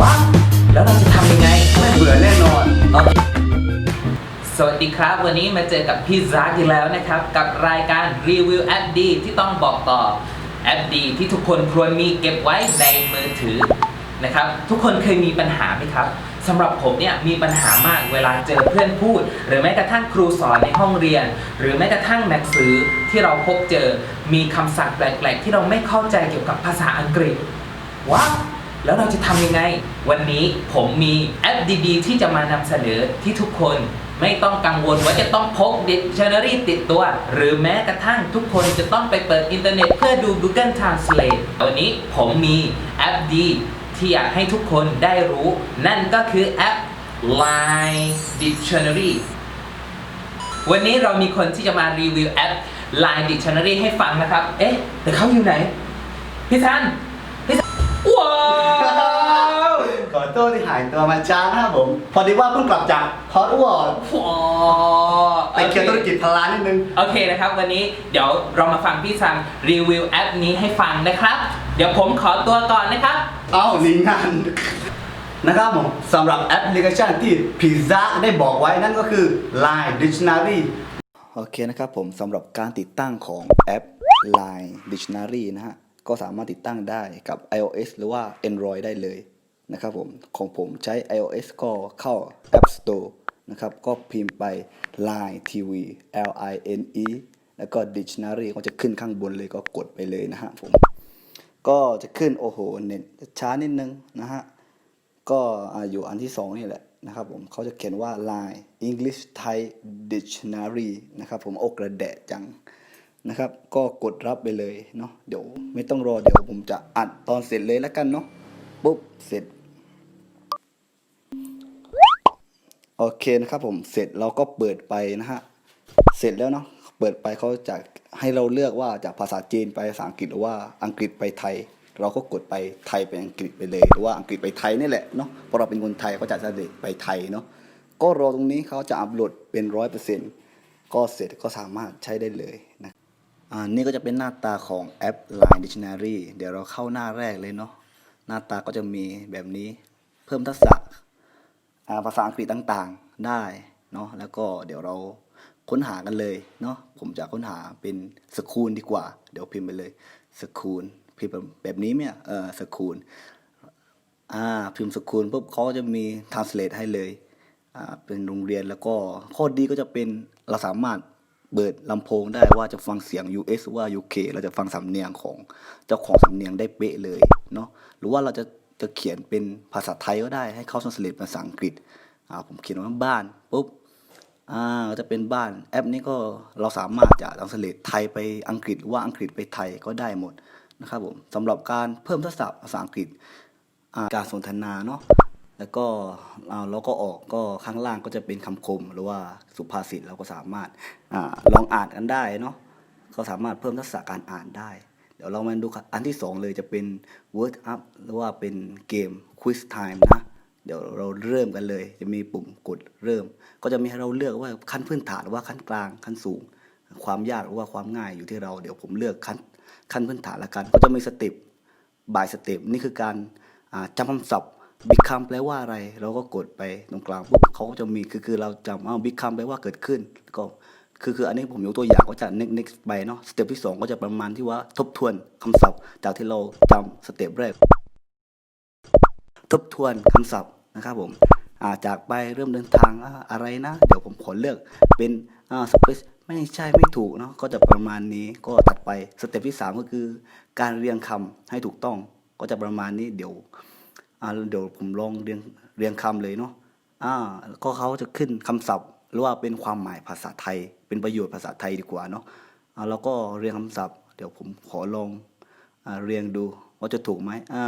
ว้าวแล้วเราจะทำยังไง ไม่เบื่อแน่นอนโอเคสวัสดีครับ วันนี้มาเจอกับพี่ซักอีกแล้วนะครับ กับรายการรีวิวแอปดีที่ต้องบอกต่อแอปดีที่ทุกคนควรมีเก็บไว้ในมือถือนะครับ ทุกคนเคยมีปัญหาไหมครับสำหรับผมเนี่ยมีปัญหามากเวลาเจอเพื่อนพูด หรือแม้กระทั่งครูสอนในห้องเรียน หรือแม้กระทั่งหนังสือที่เราพบเจอมีคำศัพท์แปลกๆ ที่เราไม่เข้าใจเกี่ยวกับภาษาอังกฤษว้าว แล้วเราจะทำยังไง วันนี้ผมมีแอปดีๆ ที่จะมานำเสนอที่ทุกคนไม่ต้องกังวลว่าจะต้องพก Dictionary ติดตัว หรือแม้กระทั่งทุกคนจะต้องไปเปิดอินเทอร์เน็ตเพื่อดู Google Translate วันนี้ผมมีแอปดี ที่อยากให้ทุกคนได้รู้ นั่นก็คือแอป Line Dictionary วันนี้เรามีคนที่จะมารีวิวแอป Line Dictionary ให้ฟังนะครับ เอ๊ะ แต่เขาอยู่ไหน พี่ทัน โทษที่หายตัวมาจ้านะครับผม พอดีว่าเพิ่งกลับจากฮอตวอร์ดว้าวไปเคลียร์ธุรกิจพลานนิดนึง โอเคนะครับ วันนี้เดี๋ยวเรามาฟังพี่ซันรีวิวแอปนี้ให้ฟังนะครับ เดี๋ยวผมขอตัวก่อนนะครับ เอ้าหนิงานนะครับผมสำหรับแอปพลิเคชันที่พิซ่าได้บอกไว้นั่นก็คือ Line Dictionary โอเคนะครับผมสำหรับการติดตั้งของแอป Line Dictionary นะฮะ ก็สามารถติดตั้งได้กับ iOS หรือว่า Android ได้เลย นะครับผมของผมใช้ iOS ก็เข้า App Store นะครับก็พิมพ์ไป Line TV L I N E แล้วก็ Dictionary ก็จะขึ้นข้างบนเลยก็กดไปเลยนะฮะผมก็จะขึ้นโอ้โหเน็ตช้านิดนึงนะฮะก็อยู่อันที่สองนี่แหละนะครับผมเขาจะเขียนว่า Line English Thai Dictionary นะครับผมโอกระแดะจังนะครับ ก็กดรับไปเลยเนาะเดี๋ยวไม่ต้องรอเดี๋ยวผมจะอัดตอนเสร็จเลยแล้วกันเนาะปุ๊บเสร็จ โอเคนะครับผมเสร็จเราก็เปิดไปนะฮะเสร็จแล้วเนาะเปิดไปเขาจะให้เราเลือกว่าจากภาษาจีนไปภาษาอังกฤษหรือว่าอังกฤษไปไทย เราก็กดไปไทยไปอังกฤษไปเลยหรือว่าอังกฤษไปไทยนี่แหละเนาะเพราะเราเป็นคนไทยเขาจะเสด็จไปไทยเนาะก็รอตรงนี้เขาจะอัปโหลดเป็นร้อยเปอร์เซ็นต์ก็เสร็จก็สามารถใช้ได้เลยนะอ่านี่ก็จะเป็นหน้าตาของแอป Line Dictionary เดี๋ยวเราเข้าหน้าแรกเลยเนาะหน้าตาก็จะมีแบบนี้เพิ่มทักษะภาษาอังกฤษต่าง ได้เนาะแล้วก็เดี๋ยวเราค้นหากันเลยเนาะผมจะค้นหาเป็นสคูลดีกว่า เดี๋ยวพิมพ์ไปเลยสคูลพิมพ์แบบนี้เนี่ยเออสคูลอ่าพิมพ์สคูลปุ๊บเขาจะมี translate ให้เลยอ่าเป็นโรงเรียนแล้วก็ข้อดีก็จะเป็นเราสามารถเปิดลำโพงได้ว่าจะฟังเสียง US หรือว่า UK เราจะฟังสำเนียงของเจ้าของสำเนียงได้เป๊ะเลยเนาะหรือว่าเราจะจะเขียนเป็นภาษาไทยก็ได้ให้เขา translate เป็นภาษาอังกฤษ อ่าผมเขียนว่าบ้านปุ๊บอ่าจะเป็นบ้านแอปนี้ก็เราสามารถจะ translate ไทยไปอังกฤษหรือว่าอังกฤษไปไทยก็ได้หมดนะครับผมสำหรับการเพิ่มทักษะภาษาอังกฤษอ่าการสนทนาเนาะแล้วก็อ่าเราก็ออกก็ข้างล่างก็จะเป็นคำคมหรือว่าสุภาษิตเราก็สามารถอาลองอ่านกันได้เนาะก็สามารถเพิ่มทักษะการอ่านได้ เดี๋ยวเรามาดูอันที่สองเลยจะเป็น word up หรือว่าเป็นเกม quiz time นะ เดี๋ยวเราเริ่มกันเลย จะมีปุ่มกดเริ่ม ก็จะมีให้เราเลือกว่าขั้นพื้นฐานหรือว่าขั้นกลางขั้นสูง ความยากหรือว่าความง่ายอยู่ที่เราเดี๋ยวผมเลือกขั้นขั้นพื้นฐานละกัน ก็จะมีสเต็ปบายสเต็ปนี่คือการจำคำศัพท์บิ๊กคัมแปลว่าอะไร เราก็กดไปตรงกลางปุ๊บเขาก็จะมีคือคือเราจำเอาบิ๊กคัมแปลว่าเกิดขึ้นก็คือคืออันนี้ผมยกตัวอย่างก็จะ next next ไปเนาะสเต็ปที่สองก็จะประมาณที่ว่าทบทวนคำศัพท์ จากที่เราจำสเต็ปแรก ทบทวนคำศัพท์นะครับผมาจากไปเริ่มเดินทางอะไรนะ เดี๋ยวผมขอเลือกเป็นสเปซไม่ใช่ไม่ถูกเนาะก็จะประมาณนี้ก็ตัดไปสเต็ปที่สามก็คือ การเรียงคำให้ถูกต้อง ก็จะประมาณนี้เดี๋ยวเดี๋ยวผมลองเรียงเรียงคำเลยเนาะอ่าก็เขาจะขึ้นคำศัพท์ หรือว่าเป็นความหมายภาษาไทย เป็นประโยชน์ภาษาไทยดีกว่าเนาะแล้วก็เรียงคำศัพท์ เดี๋ยวผมขอลองอเรียงดู ว่าจะถูกไหมอ่า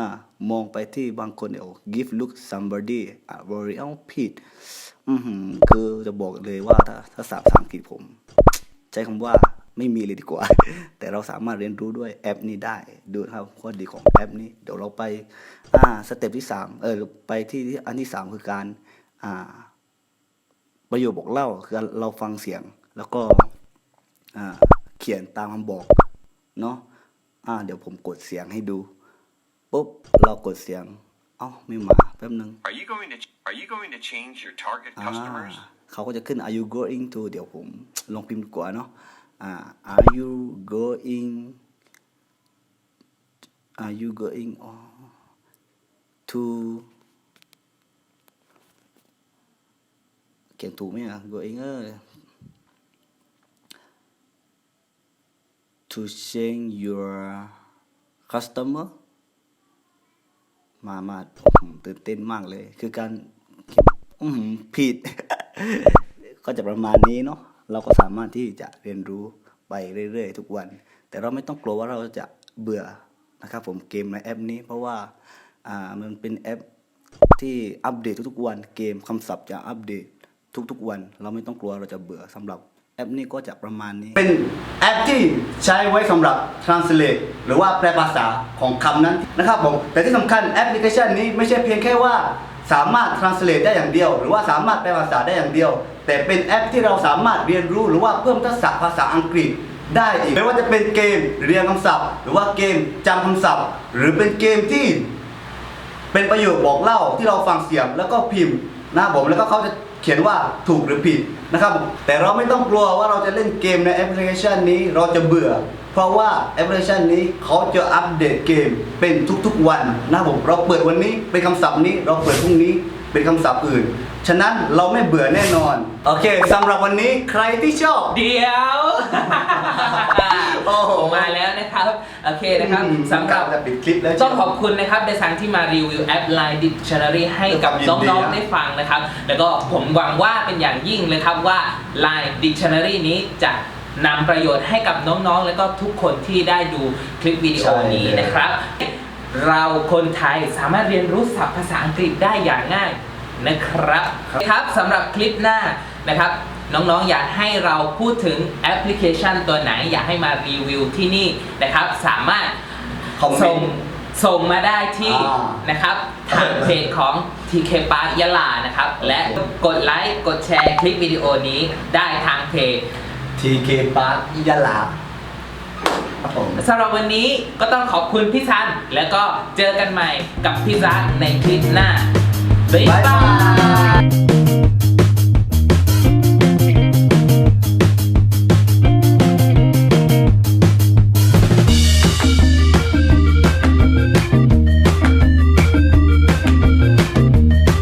มองไปที่บางคนเดี๋ยว give look somebody อ่า very out ผิดอือหือคือจะบอกเลยว่าถ้าถ้าภาษาอังกฤษผม ใช้คำว่าไม่มีเลยดีกว่า แต่เราสามารถเรียนรู้ด้วยแอปนี้ได้ ดูครับข้อดีของแอปนี้ เดี๋ยวเราไป อ่า สเต็ปที่สามเออ ไปที่ที่อันที่สามคือการ อ่า ประโยคบอกเล่า คือเราฟังเสียง แล้วก็ อ่า เขียนตามคำบอก เนาะอ่า เดี๋ยวผมกดเสียงให้ดู ปุ๊บเรากดเสียง เอ้าไม่มาแป๊บนึง Are you going to Are you going to change your target อ่า customers? เขาก็จะขึ้น are you going to เดี๋ยวผมลองพิมพ์ดีกว่าเนาะอ่า are you going are you going to เขียนถูกไหมอ่ะ going เออ to change your customer มามาผมตื่นเต้นมากเลย คือการผิด ก็จะประมาณนี้เนาะเราก็สามารถที่จะเรียนรู้ไปเรื่อย ๆ ทุกวัน แต่เราไม่ต้องกลัวว่าเราจะเบื่อนะครับผมเกมในแอปนี้ เพราะว่าอ่ามันเป็นแอปที่อัปเดตทุกๆวัน เกมคำศัพท์จะอัปเดตทุกๆวัน เราไม่ต้องกลัวเราจะเบื่อสำหรับ แอปนี้ก็จะประมาณนี้ เป็นแอปที่ใช้ไว้สำหรับ translate หรือว่าแปลภาษาของคำนั้นนะครับผม แต่ที่สำคัญแอปพลิเคชันนี้ไม่ใช่เพียงแค่ว่า สามารถ translate ได้อย่างเดียว หรือว่าสามารถแปลภาษาได้อย่างเดียว แต่เป็นแอปที่เราสามารถเรียนรู้หรือว่าเพิ่มทักษะภาษาอังกฤษได้อีกไม่ว่าจะเป็นเกมเรียนคำศัพท์ หรือว่าเกมจำคำศัพท์ หรือเป็นเกมที่ เป็นประโยคบอกเล่าที่เราฟังเสียงแล้วก็พิมพ์ นะครับผมแล้วก็เขาจะเขียนว่าถูกหรือผิดนะครับแต่เราไม่ต้องกลัวว่าเราจะเล่นเกมในแอปพลิเคชันนี้เราจะเบื่อ เพราะว่าแอปพลิเคชันนี้เขาจะอัปเดตเกมเป็นทุกๆวันนะครับผมเราเปิดวันนี้เป็นคำศัพท์นี้เราเปิดพรุ่งนี้เป็นคำศัพท์อื่น ฉะนั้นเราไม่เบื่อแน่นอน โอเคสำหรับวันนี้ใครที่ชอบ เดี๋ยว โอ้โห มาแล้วนะครับ โอเคนะครับสำหรับ จะปิดคลิปแล้ว ต้องขอบคุณนะครับในสังที่มารีวิวแอป Line Dictionary ให้กับยินดีน้องนะๆได้ฟังนะครับ แล้วก็ผมหวังว่าเป็นอย่างยิ่งเลยครับว่า Line Dictionary นี้จะนำประโยชน์ให้กับน้องๆ และก็ทุกคนที่ได้ดูคลิปวิดีโอนี้นะครับ เราคนไทยสามารถเรียนรู้ศัพท์ภาษาอังกฤษได้อย่างง่าย นะครับครับสำหรับคลิปหน้านะครับ น้องๆอยากให้เราพูดถึงแอปพลิเคชันตัวไหน อยากให้มารีวิวที่นี่นะครับ สามารถคอมเมส่งนต์ ส่งมาได้ที่อ่านะครับทางเพจของ TK Park ยะลานะครับ และกดไลค์กดแชร์คลิปวิดีโอนี้ได้ทางเพจ TK Park ยะลาครับผม สำหรับวันนี้ก็ต้องขอบคุณพี่ซัน แล้วก็เจอกันใหม่กับพี่รักในคลิปหน้า บ๊า